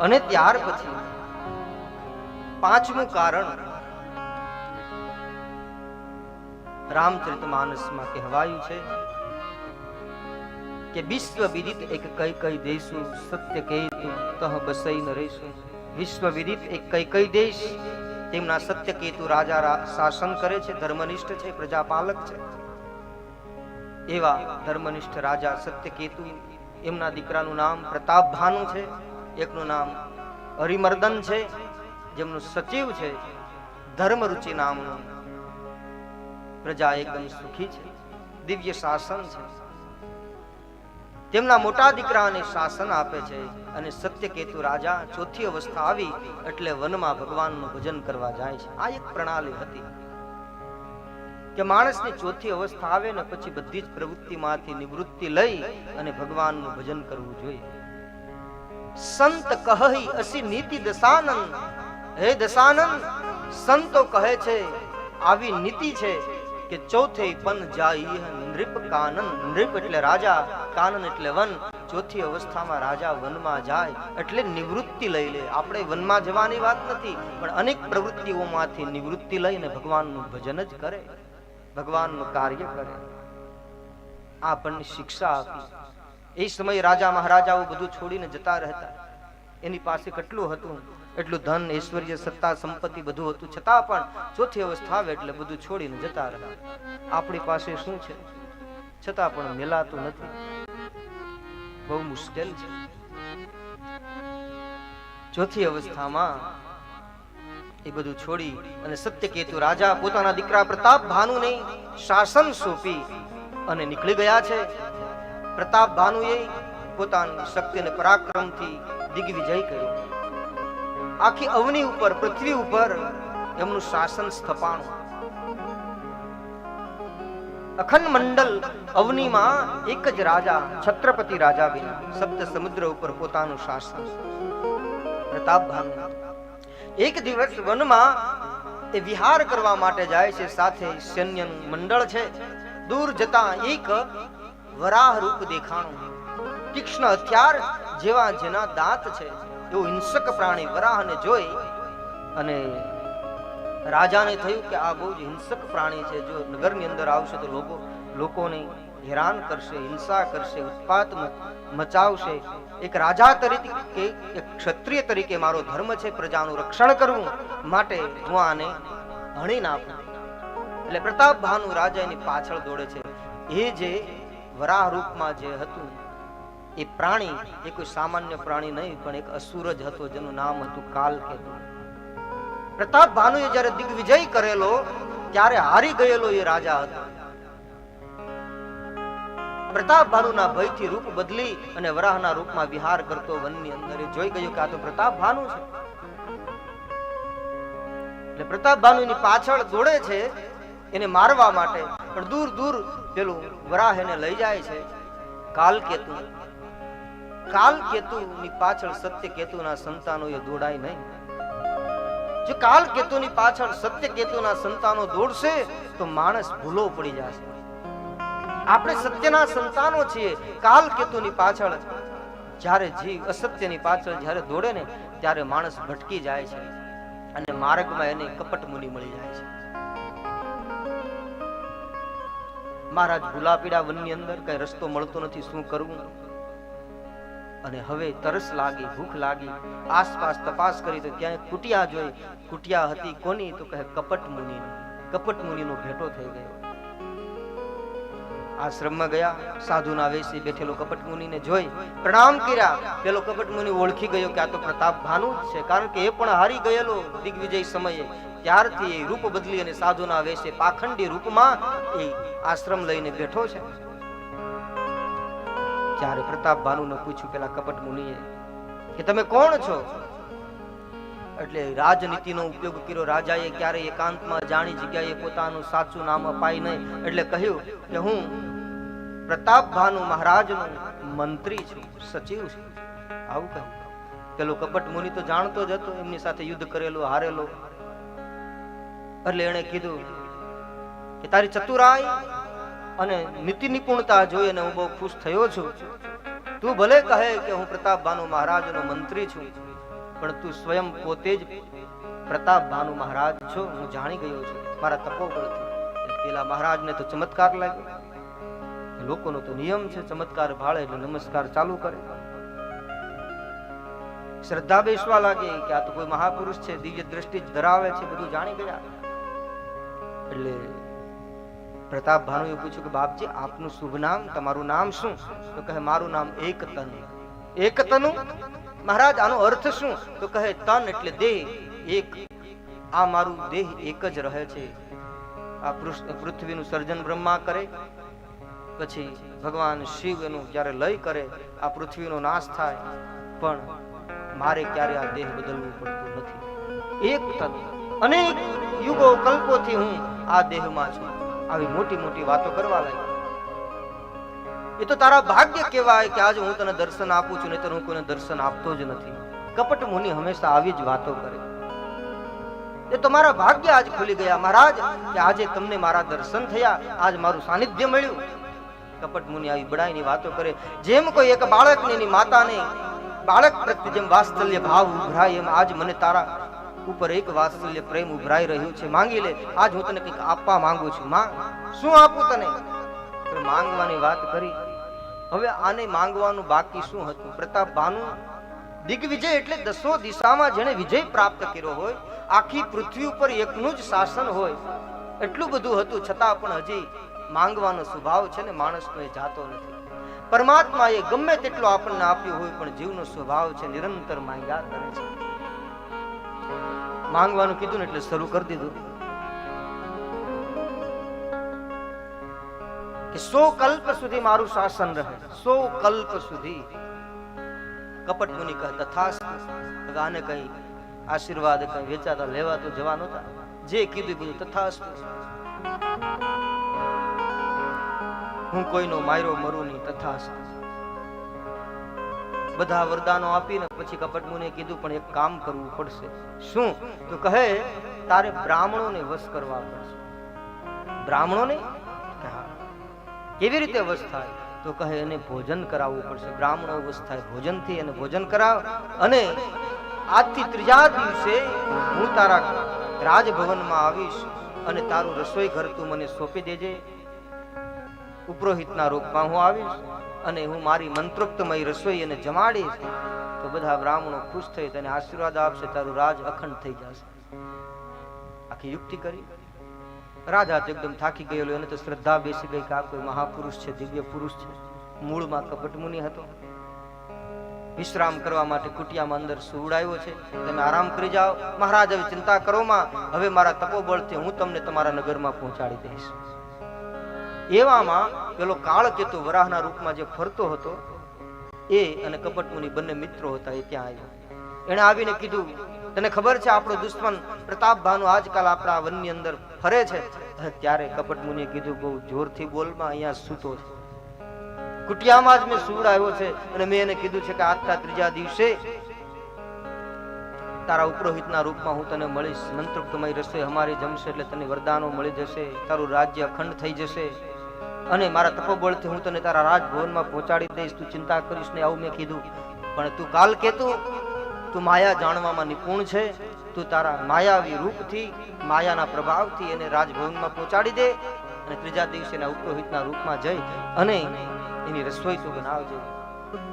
અને ત્યાર પછી પાંચમું કારણ રામચરિત માનસમાં કહેવાયું છે કે વિશ્વ વિદિત એક કઈ કઈ દેશું સત્ય કેતુ તહ બસઈ ન રહીશું. વિશ્વ વિદિત એક કઈ કઈ દેશ તેમના સત્ય કેતુ રાજા શાસન કરે છે, ધર્મનિષ્ઠ છે, પ્રજાપાલક છે. એવા ધર્મનિષ્ઠ રાજા સત્ય કેતુ એમના દીકરાનું નામ પ્રતાપ ભાનુ છે. એકનું નામ હરિમર્દન છે, જેમનું સચિવ છે, ધર્મરુચિ નામનું પ્રજા એકદમ સુખી છે, દિવ્ય શાસન છે. તેમના મોટા દીકરાને શાસન આપે છે અને સત્યકેતુ રાજા ચોથી અવસ્થા આવી એટલે વનમાં ભગવાનનું ભજન કરવા જાય છે. આ એક પ્રણાલી હતી કે માણસની ચોથી અવસ્થા આવે ને પછી બધી જ પ્રવૃત્તિમાંથી નિવૃત્તિ લઈ અને ભગવાનનું ભજન કરવું જોઈએ. સંત કહી અસી નીતિ દશાનંદ. હે દશાનંદ, સંતો કહે છે, આવી નીતિ છે કે ચોથે પન જાય નૃપ કાનન. નૃપ એટલે રાજા, કાનન એટલે વન. ચોથી અવસ્થામાં રાજા વનમાં જાય એટલે નિવૃત્તિ લઈ લે. આપણે વનમાં જવાની વાત નથી, પણ અનેક પ્રવૃત્તિઓમાંથી નિવૃત્તિ લઈને ભગવાનનું ભજન જ કરે. ભગવાનનું કાર્ય કરે. આપણને શિક્ષા આપી. એ સમયે રાજા મહારાજાઓ બધું છોડીને જતા રહેતા. એની પાસે કેટલું હતું? એટલું ધન, ઐશ્વર્ય, સત્તા, સંપત્તિ બધું હતું. છતાં પણ ચોથી અવસ્થા આવે એટલે બધું છોડીને જતા રહ્યા. આપણી પાસે શું છે? છતાં પણ મેલાતું નથી. બહુ મુશ્કેલ છે. ચોથી અવસ્થામાં એ બધું છોડી અને સત્ય કેતુ રાજા પોતાના દીકરા પ્રતાપ ભાનુને શાસન સોંપી અને નીકળી ગયા છે. પ્રતાપ ભાનુએ પોતાની શક્તિ પરાક્રમથી દિગ્વિજય કર્યો. આખી અવની ઉપર, પૃથ્વી ઉપર એમનું શાસન સ્થપાણું. અખંડ મંડલ અવનીમાં એક જ રાજા, છત્રપતિ રાજા વિના સપ્ત સમુદ્ર ઉપર પોતાનું શાસન. પ્રતાપ ભાનુ. એક દિવસ વનમાં એ વિહાર કરવા માટે જાય છે, સાથે સૈન્ય મંડળ છે. દૂર જતા એક વરાહ રૂપ દેખાણું તીક્ષ્ણ હથિયાર જેવા જેના દાંત છે, એવો હિંસક પ્રાણી વરાહને જોઈ અને રાજાને થયું કે આ બહુ જ હિંસક પ્રાણી છે, જો નગરની અંદર આવશે તો લોકો, લોકોને હેરાન કરશે, હિંસા કરશે, ઉત્પાત મચાવશે. એક રાજા તરીકે એક ક્ષત્રિય તરીકે મારો ધર્મ છે, પ્રજાનું રક્ષણ કરવું માટે હું આને હણી નાખું એટલે પ્રતાપ ભાનુ રાજા એની પાછળ દોડે છે. એ જે વરાહ રૂપમાં જે હતું, એ પ્રાણી, એ કોઈ સામાન્ય પ્રાણી નહીં, પણ એક અસુર જ હતો, જેનું નામ હતું કાલકેતુ. પ્રતાપ ભાનુએ જ્યારે દિગ્વિજય કરેલો, ત્યારે હારી ગયેલો એ રાજા હતો. પ્રતાપ ભાનુના ભયથી રૂપ બદલી અને વરાહના રૂપમાં વિહાર કરતો વનની અંદર એ જોઈ ગયો કે આ તો પ્રતાપ ભાનુ છે. એટલે પ્રતાપ ભાનુની પાછળ દોડે છે, એને મારવા માટે પણ દૂર દૂર પેલું વરાહ એને લઈ જાય છે. કાલકેતુ. ની પાછળ સત્ય કેતુના સંતાનો એ દોડાય નહીં. જો ની પાછળ સત્ય કેતુના સંતાનો દોડશે, તો માણસ ભૂલો પડી જશે. આપણે સત્યના સંતાનો છીએ, કાલકેતુની પાછળ. જ્યારે જીવ અસત્યની પાછળ જ્યારે દોડે ને, ત્યારે માણસ ભટકી જાય છે. અને માર્ગમાં એને કપટ મુનિ મળી જાય છે. મહારાજ ગુલાપીડા વનની અંદર કઈ રસ્તો મળતો નથી, શું કરવું? અને હવે તરસ લાગી, ભૂખ લાગી, આસપાસ તપાસ કરી તો ત્યાં કુટિયા જોઈ, કુટિયા હતી કોની? તો કહે કપટ મુનિ કપટ મુનિનો ભેટો થઈ ગયો. આશ્રમમાં ગયા, સાધુના વેશી બેઠેલો કપટ મુનિને જોઈ, પ્રણામ કર્યા. પેલો કપટ મુનિ ઓળખી ગયો કે આ તો પ્રતાપ ભાનુ છે, કારણ કે એ પણ હારી ગયેલો દિગ્વિજય સમયે. ત્યારથી એ રૂપ બદલી અને સાધુના વેશે પાખંડી રૂપમાં એ આશ્રમ લઈને બેઠો છે. ત્યારે પ્રતાપ ભાનુને પૂછ્યું પેલા કપટ મુનિએ કે તમે કોણ છો? એટલે રાજનીતિનો ઉપયોગ કર્યો. રાજાએ ક્યારે એકાંતમાં જાણી જગ્યાએ પોતાનું સાચું નામ અપાય નહીં. એટલે કહ્યું કે હું પ્રતાપ ભાનુ મહારાજનો મંત્રી છું, સચિવ છું. આવું કહ્યું. પેલો કપટ મુનિ તો જાણતો જ હતો, એમની સાથે યુદ્ધ કરેલો, હારેલો. એટલે એણે કીધું કે તારી ચતુરાઈ અને નીતિ નિપુણતા જોઈને હું બહુ ખુશ થયો છું. તું ભલે કહે કે હું પ્રતાપ ભાનુ મહારાજનો મંત્રી છું, પણ તું સ્વયં પોતે જ પ્રતાપ ભાનુ મહારાજ છો. હું જાણી ગયો છું. મારા તપોબળથી પેલા મહારાજને તો ચમત્કાર લાગ્યો. લોકોનો તો નિયમ છે, ચમત્કાર ભાળે એટલે નમસ્કાર ચાલુ કરે. શ્રદ્ધા બેસવા લાગે કે આ તો કોઈ મહાપુરુષ છે, દિવ્ય દ્રષ્ટિ ધરાવે છે, બધું જાણી ગયા. એટલે પ્રતાપ એ પૂછ્યું કે, બાપજી, આપનું શુભ નામ, તમારું નામ શું? તો કહે, મારું નામ એક તન એક તનુ મહારાજ, આનો અર્થ શું? તો કહે, તન એટલે દેહ, એક. આ મારું દેહ એક જ રહે છે. આ પૃથ્વીનું સર્જન બ્રહ્મા કરે. પછી ભગવાન શિવ એનું જ્યારે લય કરે, આ પૃથ્વીનો નાશ થાય. પણ મારે ક્યારે આ દેહ બદલવું પડતું નથી. એક તન અનેક યુગો કલ્પોથી હું આ દેહમાં છું. આવી મોટી મોટી વાતો કરવા લાગી. એ તો તારા ભાગ્ય કહેવાય કે આજે હું તને દર્શન આપું છું નહીં હું કોઈને દર્શન આપતો જ નથી. કપટ મુનિ હંમેશા આવી જ વાતો કરે. એ તો મારા ભાગ્ય આજ ખુલી ગયા, મહારાજ, કે આજે તમને મારા દર્શન થયા, આજ મારું સાનિધ્ય મળ્યું. કપટ મુનિ આવી બડાઈની વાતો કરે. જેમ કોઈ એક બાળકને એની માતાને બાળક પ્રત્યે જેમ વાત્સલ્ય ભાવ ઉભરાય, એમ આજ મને તારા ઉપર એક વાત્સલ્ય પ્રેમ ઉભરાઈ રહ્યું છે. માંગી લે, આજ હું તને કંઈક આપવા માંગુ છું. માં, શું આપું તને? માંગવાની વાત કરી. હવે આને માંગવાનું બાકી શું હતું? પ્રતાપ ભાનુ દિગ્વિજય એટલે દસો દિશામાં જેણે વિજય પ્રાપ્ત કર્યો હોય, આખી પૃથ્વી ઉપર એકનું જ શાસન હોય, એટલું બધું હતું. છતાં પણ હજી માંગવાનો સ્વભાવ છે ને માણસનો એ જાતો નથી. પરમાત્મા એ ગમે તેટલો આપણને આપ્યો હોય, પણ જીવનો સ્વભાવ છે, નિરંતર માંગ્યા કરે છે. માંગવાનું કીધું ને એટલે શરૂ કરી દીધું. કે સો કલ્પ સુધી મારું શાસન રહે, સો કલ્પ સુધી. કપટ મુનિ કહે, તથાસ્તુ. આને કઈ આશીર્વાદ કઈ વેચાતા લેવા તો જવા નહોતા. જે કીધું બધું તથાસ્તુ. હું કોઈનો માયરો મરું નહીં, તથાસ્તુ. બધા વરદાનો આપીને પછી કપટ મુનિએ કીધું, પણ એક કામ કરવું પડશે. શું? તો કહે, તારે બ્રાહ્મણોને વશ કરવા પડશે. બ્રાહ્મણોને? કેવી રીતે વશ થાય? તો કહે, એને ભોજન કરાવવું પડશે. બ્રાહ્મણો વશ થાય ભોજનથી એને ભોજન કરાવ અને આજથી ત્રીજા દિવસે હું તારા રાજભવનમાં આવીશ અને તારું રસોઈ ઘર તું મને સોંપી દેજે. ઉપરોહિતના રૂપમાં હું આવીશ. અને હું મારી મંત્રોક્તમય રસોઈ અને જમાડીશ તો બધા બ્રાહ્મણો ખુશ થઈ તને આશીર્વાદ આપશે, તારું રાજ અખંડ થઈ જશે. આખી યુક્તિ કરી. રાજા તો એકદમ થાકી ગયેલો, એને તો શ્રદ્ધા બેસી ગઈ કે આ કોઈ મહાપુરુષ છે, દિવ્ય પુરુષ છે. મૂળમાં કપટમુનિ હતો. વિશ્રામ કરવા માટે કુટિયામાં અંદર સુવડાવ્યો છે. તમે આરામ કરી જાઓ. મહારાજ, હવે ચિંતા કરો માં. હવે મારા તપોબળથી હું તમને તમારા નગરમાં પહોંચાડી દઈશ. એવામાં પેલો કાળકેતુ વરાહના રૂપમાં જે ફરતો હતો, એ અને કપટમુનિ બંને મિત્રો હતા એ ત્યાં આવ્યો. એણે આવીને કીધું, તને ખબર છે આપણો દુશ્મન પ્રતાપ ભાનુ આજકાલ આપણા વનની અંદર ફરે છે? ત્યારે કપટ મુનિએ કીધું, બહુ જોરથી બોલમાં અહીંયા સૂતો છે. કુટિયામાં જ મેં સુવડાવ્યો છે. અને મેં એને કીધું છે કે આજના ત્રીજા દિવસે તારા ઉપરોહિતના રૂપમાં હું તને મળીશ. મંત્રોક્તમય રસોઈ અમારી જમશે એટલે તને વરદાનો મળી જશે. તારું રાજ્ય અખંડ થઈ જશે. અને મારા તપોબળથી હું તને તારા રાજભવનમાં પહોંચાડી દઈશ. તું ચિંતા કરીશ ને આવું મેં કીધું. પણ તું કાલ કેતું તું માયા જાણવામાં નિપુણ છે. તું તારા માયાવી રૂપથી, માયાના પ્રભાવથી એને રાજભવનમાં પહોંચાડી દે અને ત્રીજા દિવસે એના ઉપરોહિતના રૂપમાં જઈ અને એની રસોઈ તું બનાવજે.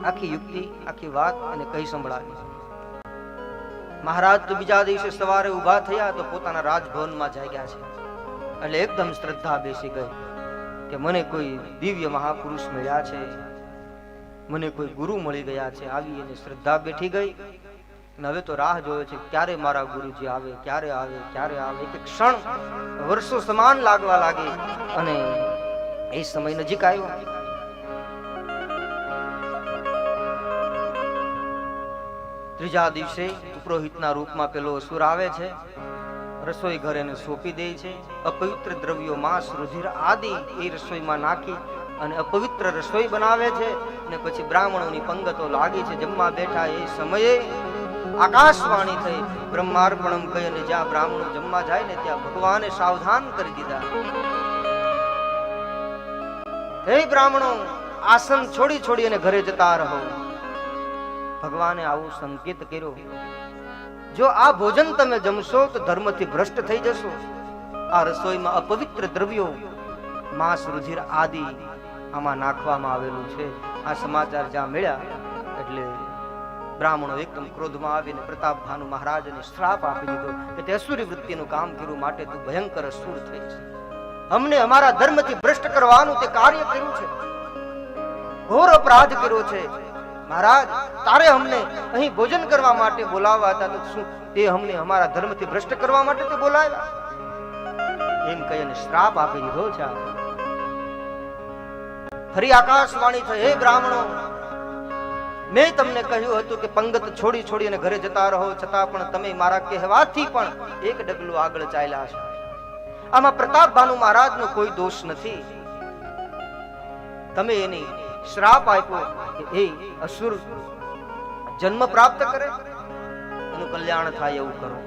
આખી યુક્તિ, આખી વાત અને કહી સંભળાવી. મહારાજ તો બીજા દિવસે સવારે ઊભા થયા તો પોતાના રાજભવનમાં જાગ્યા છે. એટલે એકદમ શ્રદ્ધા બેસી ગઈ. કે મને કોઈ દિવ્ય મહાપુરુષ મળ્યા છે, મને કોઈ ગુરુ મળી ગયા છે, આવી એની શ્રદ્ધા બેઠી ગઈ. અને હવે તો રાહ જોવે છે, ક્યારે મારા ગુરુજી આવે, ક્યારે આવે ક્યારે આવે? એક ક્ષણ વર્ષો સમાન લાગવા લાગે અને એ સમય નજીક આવ્યો. ત્રીજા દિવસે પુરોહિતના રૂપમાં પેલો અસુર આવે છે. રસોઈ ઘર એને સોંપી દે છે. અપવિત્ર દ્રવ્યો માંસ, રુધિર આદિ એ રસોઈમાં નાખી અને અપવિત્ર રસોઈ બનાવે છે અને પછી બ્રાહ્મણોની પંગતો લાગી છે. જમવા બેઠા એ સમયે આકાશવાણી થઈ. બ્રહ્માર્પણમ કહી અને જ્યાં બ્રાહ્મણો જમવા જાય ને ત્યાં ભગવાને સાવધાન કરી દીધા. હે બ્રાહ્મણો, આસન છોડી છોડી અને ઘરે જતા રહો. ભગવાને આવું સંકેત કર્યો. જો આ ભોજન તમે જમશો તો ધર્મથી ભ્રષ્ટ થઈ જશો. આ રસોઈમાં અપવિત્ર દ્રવ્યો, માંસ, રુધિર આદિ આમાં નાખવામાં આવેલું છે. આ સમાચાર જ્યાં મળ્યા, એટલે બ્રાહ્મણો એકદમ ક્રોધમાં આવીને પ્રતાપ ભાનુ મહારાજને શ્રાપ આપી દીધો કે તે અસુરી વૃત્તિનું કામ કર્યું, માટે તું ભયંકર અસુર થઈ છે અમને અમારા ધર્મથી ભ્રષ્ટ કરવાનું તે કાર્ય કર્યું છે. ઘોર અપરાધ કર્યો છે. મહારાજ, તારે અમને અહીં ભોજન કરવા માટે બોલાવવા હતા તો શું તે અમને અમારા ધર્મથી ભ્રષ્ટ કરવા માટે તે બોલાવ્યા એમ કહીને શ્રાપ આપી દીધો છે. ફરી આકાશવાણી થઈ, હે બ્રાહ્મણો, મેં તમને કહ્યું હતું કે પંગત છોડી છોડી અને ઘરે જતા રહો, છતાં પણ તમે મારા કહેવાથી પણ એક ડગલું આગળ ચાલ્યા છો. આમાં પ્રતાપ ભાનુ મહારાજનો કોઈ દોષ નથી. તમે એની શ્રાપ આપ્યો કે અસુર જન્મ પ્રાપ્ત કરે? એનું કલ્યાણ થાય એવું કરો.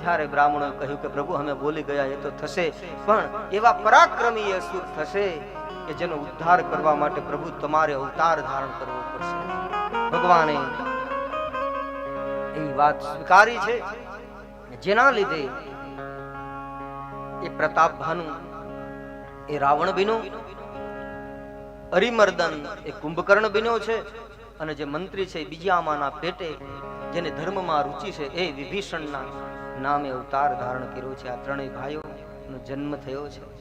ત્યારે બ્રાહ્મણે કહ્યું કે, પ્રભુ, અમે બોલી ગયા, એ તો થશે, પણ એવા પરાક્રમી અસુર થશે કે જેનો ઉદ્ધાર કરવા માટે પ્રભુ તમારે અવતાર ધારણ કરવો પડશે. ભગવાને એ વાત સ્વીકારી છે જેના લીધે એ પ્રતાપ ભાનુ એ રાવણ બીનો અરિમર્દન એ કુંભકર્ણ બન્યો છે અને જે મંત્રી છે બીજા આમાના પેટે જેને ધર્મમાં રુચિ છે એ વિભીષણના નામે અવતાર ધારણ કર્યો છે. આ ત્રણેય ભાઈઓનો જન્મ થયો છે.